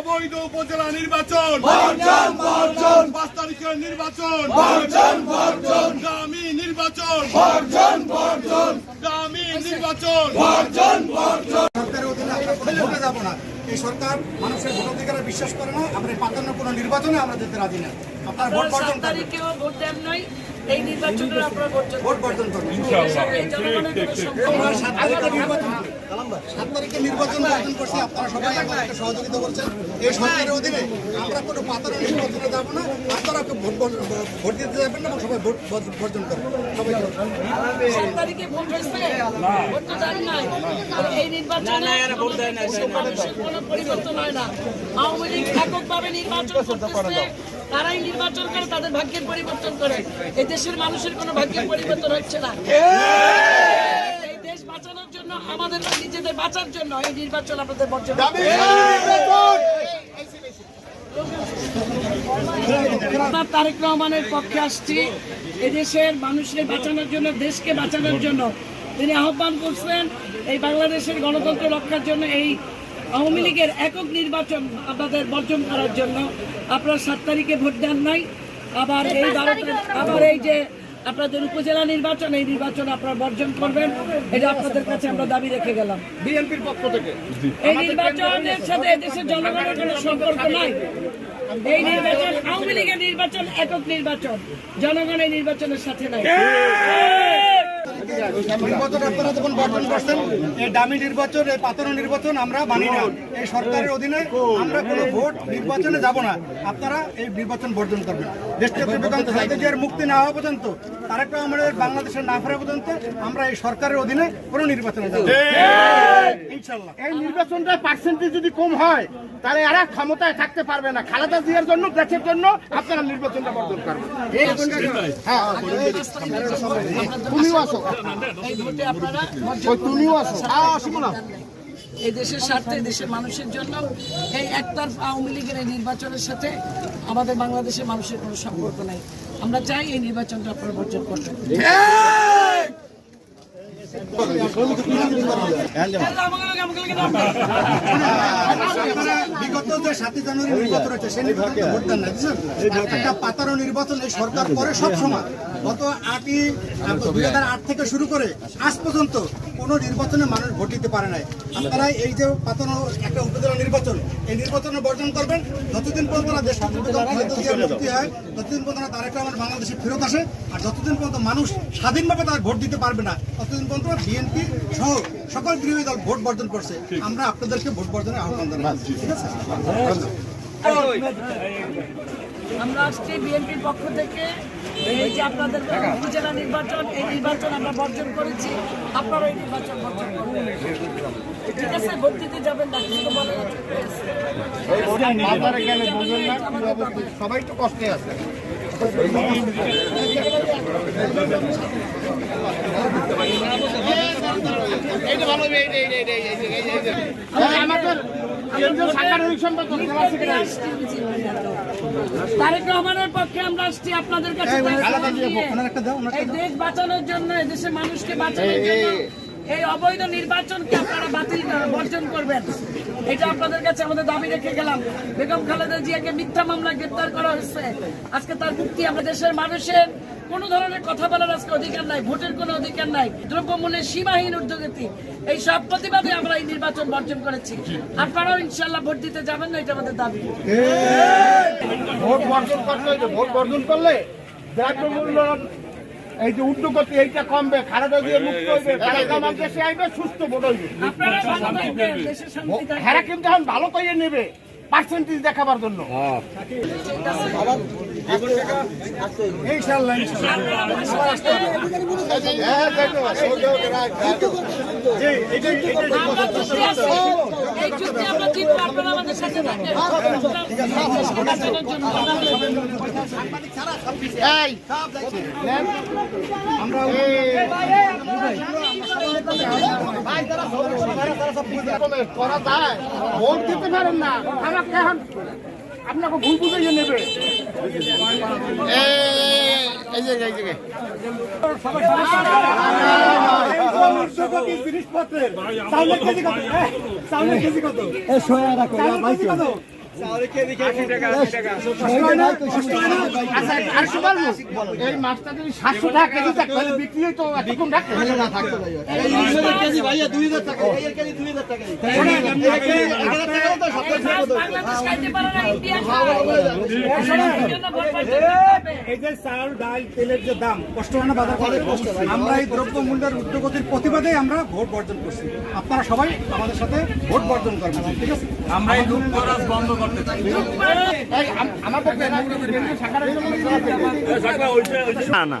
অবৈধ উপজেলা নির্বাচন। বর্জন বর্জন। পাঁচ তারিখের নির্বাচন। বর্জন বর্জন। দামি নির্বাচন। বর্জন বর্জন। দামি নির্বাচন। যাব না? এই সরকার মানুষের ভোটাধিকারে বিশ্বাস করে না। আমরা পাতান্ন কোনো নির্বাচনে আমরা যেতে রাজি না। আপনারা ভোট বর্জন তারিখেও ভোট দেন নাই। এই নির্বাচনের আপনারা বর্জন ভোট বর্জন করবেন। এই জনগণের কোনো সম্পর্ক আমরা সাত তারিখে নির্বাচন বর্জন করছি আপনারা সবাই আমাদেরকে সহযোগিতা করছেন। এই সরকারের অধীনে আমরা কোনো পাতানো নির্বাচনে যাব না আপনারা ভোট ভোট দিতে যাবেন না এবং সবাই ভোট বর্জন- করবেন। সবাই হয় আওয়ামী লীগ এককভাবে নির্বাচন করতেছে তারাই নির্বাচন করে তাদের ভাগ্যের পরিবর্তন করে। এই দেশের মানুষের কোনো ভাগ্যের পরিবর্তন হচ্ছে না এই দেশ বাঁচানোর জন্য আমাদের নিজেদের বাঁচার জন্য এই নির্বাচন আপনাদের বর্জন তারেক রহমানের পক্ষে আসছি। এদেশের মানুষকে বাঁচানোর জন্য দেশকে বাঁচানোর জন্য। তিনি আহ্বান করছেন এই বাংলাদেশের গণতন্ত্র রক্ষার জন্য এই আওয়ামী লীগের একক নির্বাচন আপনাদের বর্জন করার জন্য। আপনারা সাত তারিখে ভোট দেন নাই। আবার এই আবার এই যে আপনাদের উপজেলা নির্বাচন এই নির্বাচন আপনারা বর্জন করবেন। এটা আপনাদের কাছে আমরা দাবি রেখে গেলাম। বিএনপির পক্ষ থেকে। এই নির্বাচনের সাথে এদেশের জনগণের কোনো সম্পর্ক নাই। এই নির্বাচন আওয়ামী লীগের নির্বাচন একক নির্বাচন। জনগণের নির্বাচনের সাথে নাই। নির্বাচন আপনারা যখন বর্জন করছেন এই দামি নির্বাচন এই পাতানো নির্বাচন আমরা মানি না। এই সরকারের অধীনে আমরা কোনো ভোট নির্বাচনে যাব না। আপনারা এই নির্বাচন বর্জন করবেন। দেশকে মুক্তি না হওয়া পর্যন্ত তারেক রহমানের বাংলাদেশের না ফেরা পর্যন্ত আমরা এই সরকারের অধীনে কোনো নির্বাচনে যাব ইনশাল্লাহ এই নির্বাচনটা পার্সেন্টেজ যদি কম হয় তাহলে এরা ক্ষমতায় থাকতে পারবে না। খালেদা জিয়ার জন্য দেশের জন্য আপনারা নির্বাচনটা বর্জন করবেন। হ্যাঁ। তুমিও আসো। এই ভোটে আপনারা তুমিও আসো হ্যাঁ এই দেশের স্বার্থে দেশের মানুষের জন্য এই একতরফ আওয়ামী লীগের এই নির্বাচনের সাথে আমাদের বাংলাদেশের মানুষের কোনো সম্পর্ক নাই। আমরা চাই এই নির্বাচনটা আপনারা বর্জন করবেন আপনারা বিগত সরকার করে সব সময় গত আটই দুই হাজার আট থেকে শুরু করে আজ পর্যন্ত কোনো নির্বাচনে মানুষ ভোট দিতে পারে নাই আপনারা এই যে পাতানো একটা উপজেলা নির্বাচন এই নির্বাচনে বর্জন করবেন। যতদিন পর্যন্ত না দেশ মুক্তি হয় ততদিন পর্যন্ত না তারেক রহমান বাংলাদেশে ফেরত আসে। আর যতদিন পর্যন্ত মানুষ স্বাধীনভাবে তার ভোট দিতে পারবে না ততদিন পর্যন্ত বিএনপি সহ সকল বিরোধী দল ভোট বর্জন করছে। আমরা আপনাদেরকে ভোট বর্জনের আহ্বান জানাচ্ছি ঠিক আছে? আমরা আসছি বিএনপির পক্ষ থেকে। এই যে আপনাদের উপজেলা নির্বাচন এই নির্বাচন আমরা বর্জন করেছি আপনারা এই নির্বাচন বর্জন করবেন ঠিক আছে ভোট দিতে যাবেন না। সবাই তো কষ্টে আছে আমাদের তারেক রহমানের পক্ষে আমরা আসছি আপনাদের কাছে ওনার একটা দাও ওনার এই দেশ বাঁচানোর জন্য এই দেশের মানুষকে বাঁচানোর জন্য এই অবৈধ নির্বাচনকে আপনারা বাতিল বর্জন করবেন। এটা আপনাদের কাছে আমাদের দাবি রেখে গেলাম। বেগম খালেদা জিয়াকে মিথ্যা মামলা গ্রেপ্তার করা হয়েছে। আজকে তার মুক্তি আমরা দেশের মানুষের। কোনো ধরনের কথা বলার আজকে অধিকার নাই, ভোটের কোনো অধিকার নাই। দ্রব্যমূল্যের সীমাহীন ঊর্ধ্বগতি এই সব প্রতিবাদে আমরা এই নির্বাচন বর্জন করেছি। আপনারাও ইনশাল্লাহ ভোট দিতে যাবেন না, এটা আমাদের দাবি। ভোট বর্জন হইবে ভোট বর্জন করলে দ্রব্যমূল্য এই যে উদ্যোগতি এইটা কমবে খারাপ দিয়ে মুক্ত হইবে টাকা আমার দেশে আইবে সুস্থ ভোট হইবে হেরা কিন্তু এখন ভালো করে নেবে পার্সেন্টেজ দেখাবার জন্য যুদ্ধে আমরা জিতবো, আপনারা আমাদের সাথে করা যায় ভোট দিতে পারেন না আমাকে এখন আপনাকে ভুল বুঝাইয়ে নেবে এই যে এই যে এই মাছটা যদি সাতশো টাকা কেজি থাকে বিক্রি তো এতক্ষণ রাখতে না থাকতে বাংলাদেশ খাইতে পারে না ইন্ডিয়া খায় এই জন্য ভোট বর্জন করতে হবে। এই যে চাল ডাল তেলের যে দাম কষ্ট হয় না বাজার করে? আমরা এই দ্রব্য মূল্যের উদ্যোগতির প্রতিবাদে আমরা ভোট বর্জন করছি। আপনারা সবাই আমাদের সাথে ভোট বর্জন করবেন ঠিক আছে? আমরা এই পক্ষে না না।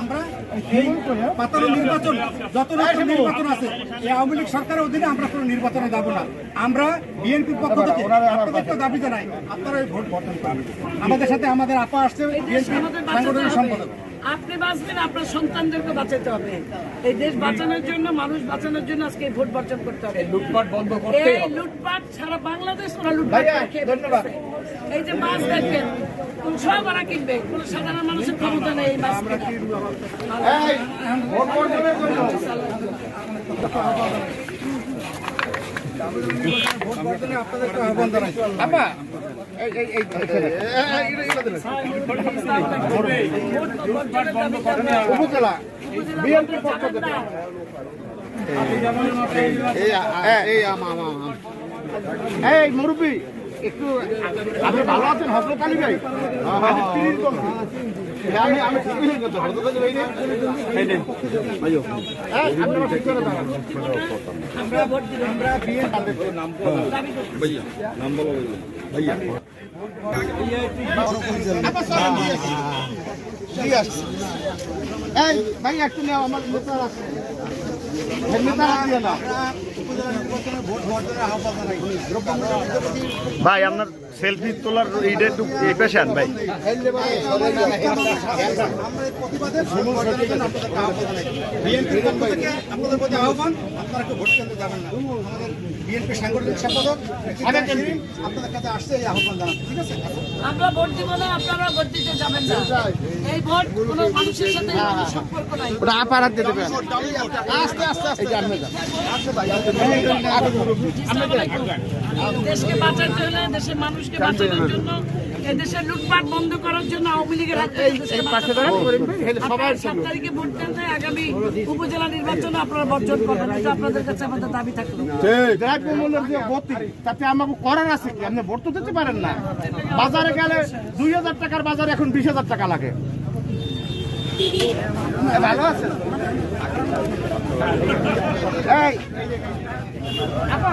আমরা এই পাতানো নির্বাচন যত রকম নির্বাচন আছে এই আওয়ামী লীগ সরকারের অধীনে আমরা কোনো নির্বাচনে যাব না। আমরা বিএনপির পক্ষ থেকে আপনাদের দাবি জানাই আপনারা এই ভোট বর্জন করবেন আমাদের সাথে আমাদের আপা আসছে বিএনপি আমাদের বাঁচাতে সাংগঠনিক। সম্পাদক। আপনি বাঁচবেন আপনার সন্তানদেরকে বাঁচাতে হবে। এই দেশ বাঁচানোর জন্য মানুষ বাঁচানোর জন্য আজকে ভোট বর্জন করতে হবে। লুটপাট বন্ধ করতে লুটপাট সারা বাংলাদেশ ওরা লুটপাট ফেলতেছে। এই যে মাছ দেখবেন কোন সব ওরা কিনবে কোন সাধারণ মানুষের ক্ষমতা নেই এই মাছ বিএনপির পক্ষ থেকে এই মুরব্বী একটু আপনি ভালো আছেন? হজরত আলী ভাই? আমি তিরিশ বলছি। আমি আলী ভাই একটু নেও আমার নেতার আছে। নেতার হাত দিয়ে ভাই আপনার সেলফি তোলার এইটা একটু এই পেশে আন ভাই আমরা ভোট আপনারা কেউ ভোট কেন্দ্রে যাবেন না আমাদের বিএনপি সাংগঠনিক সম্পাদক শিরিন আপনাদের কাছে আসছে এই আহ্বান জানাতে ঠিক আছে আমরা ভোট দিব না আপনারা ভোট দিতে যাবেন না এই ভোট কোনো মানুষের সাথে সম্পর্ক নাই ওটা আপার হাত দেবেন আস্তে আস্তে আস্তে আপনি যান। আসসালামু আলাইকুম। দেশকে বাঁচাতে হলে দেশের মানুষকে বাঁচানোর জন্য এই দেশের লুটপাট বন্ধ করার জন্য আওয়ামী লীগের হাত সাত তারিখে ভোট দেন আগামী উপজেলা নির্বাচনে আপনারা বর্জন করবেন এটা আপনাদের কাছে আমাদের দাবি থাকল দ্রব্য মূল্যের যে গতি তাতে আমাকে করার আছে কি? আপনি ভোট তো দিতে পারেন না। বাজারে গেলে দুই হাজার টাকার বাজারে এখন বিশ হাজার টাকা লাগে। ভালো আছে? এই। আপা